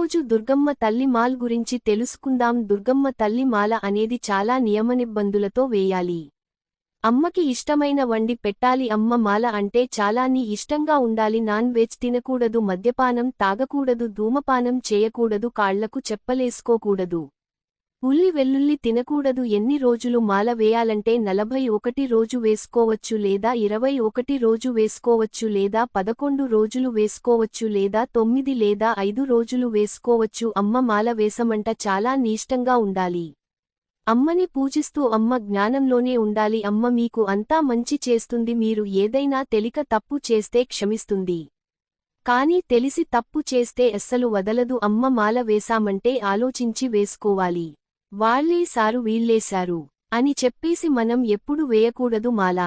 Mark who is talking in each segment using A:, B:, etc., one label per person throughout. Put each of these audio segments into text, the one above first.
A: ఈరోజు దుర్గమ్మ తల్లి మాల్ గురించి తెలుసుకుందాం. దుర్గమ్మ తల్లి మాల అనేది చాలా నియమనిబ్బందులతో వేయాలి. అమ్మకి ఇష్టమైన వండి పెట్టాలి. అమ్మ మాల అంటే చాలా నీ ఇష్టంగా ఉండాలి. నాన్ వెజ్ తినకూడదు. మద్యపానం తాగకూడదు. ధూమపానం చేయకూడదు. కాళ్ళకు చెప్పలేసుకోకూడదు. ఉల్లి వెల్లుల్లి తినకూడదు. ఎన్ని రోజులు మాల వేయాలంటే నలభై ఒకటి రోజు వేసుకోవచ్చు లేదా ఇరవై ఒకటి రోజు వేసుకోవచ్చు లేదా పదకొండు రోజులు వేసుకోవచ్చు లేదా తొమ్మిది లేదా ఐదు రోజులు వేసుకోవచ్చు. అమ్మ మాల వేసమంట చాలా నీష్టంగా ఉండాలి. అమ్మని పూజిస్తూ అమ్మ జ్ఞానంలోనే ఉండాలి. అమ్మ మీకు అంతా మంచి చేస్తుంది. మీరు ఏదైనా తెలిక తప్పు చేస్తే క్షమిస్తుంది. కానీ తెలిసి తప్పు చేస్తే అస్సలు వదలదు. అమ్మ మాల వేశామంటే ఆలోచించి వేసుకోవాలి. వాళ్ళేసారు వీళ్ళేశారు అని చెప్పేసి మనం ఎప్పుడు వేయకూడదు మాల.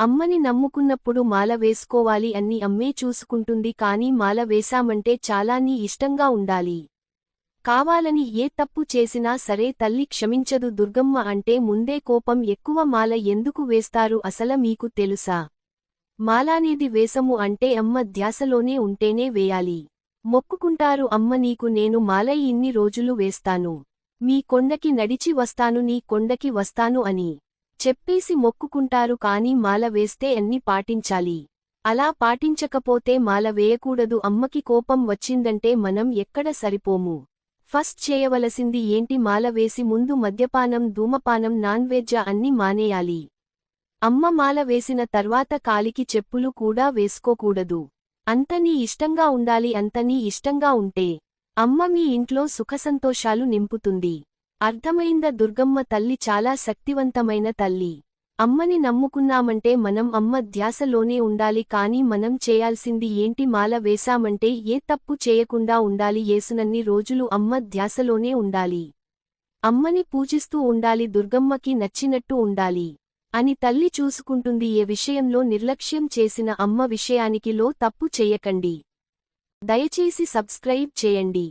A: అమ్మని నమ్ముకున్నప్పుడు మాల వేసుకోవాలి అన్ని అమ్మే చూసుకుంటుంది కాని మాల వేశామంటే చాలా నీ ఇష్టంగా ఉండాలి. కావాలని ఏ తప్పు చేసినా సరే తల్లి క్షమించదు దుర్గమ్మ అంటే ముందే కోపం ఎక్కువ మాల ఎందుకు వేస్తారు అసల మీకు తెలుసా? మాలానేది వేసము అంటే అమ్మ ధ్యాసలోనే ఉంటేనే వేయాలి. మొక్కుకుంటారు అమ్మ నీకు నేను మాలై ఇన్ని రోజులు వేస్తాను. మీ కొండకి నడిచి వస్తాను నీ కొండకి వస్తాను అని చెప్పేసి మొక్కుకుంటారు కాని మాల వేస్తే అన్ని పాటించాలి. అలా పాటించకపోతే మాల వేయకూడదు. అమ్మకి కోపం వచ్చిందంటే మనం ఎక్కడ సరిపోము? ఫస్ట్ చేయవలసింది ఏంటి? మాల వేసి ముందు మద్యపానం ధూమపానం నాన్ వెజ్జా అన్ని మానేయాలి. అమ్మ మాల వేసిన తర్వాత కాలికి చెప్పులు కూడా వేసుకోకూడదు. అంత నీ ఇష్టంగా ఉండాలి అంత నీ ఇష్టంగా ఉంటే అమ్మ మీ ఇంట్లో సుఖసంతోషాలు నింపుతుంది. అర్థమైంద దుర్గమ్మ తల్లి చాలా శక్తివంతమైన తల్లి. అమ్మని నమ్ముకున్నామంటే మనం అమ్మ ధ్యాసలోనే ఉండాలి కాని మనం చేయాల్సింది ఏంటి మాల వేశామంటే ఏ తప్పు చేయకుండా ఉండాలి ఏసునన్ని రోజులు అమ్మ ధ్యాసలోనే ఉండాలి. అమ్మని పూజిస్తూ ఉండాలి దుర్గమ్మకి నచ్చినట్టు ఉండాలి. అని తల్లి చూసుకుంటుంది ఏ విషయంలో నిర్లక్ష్యం చేసిన అమ్మ విషయానికి లో తప్పు చెయ్యకండి దయచేసి సబ్స్క్రైబ్ చేయండి.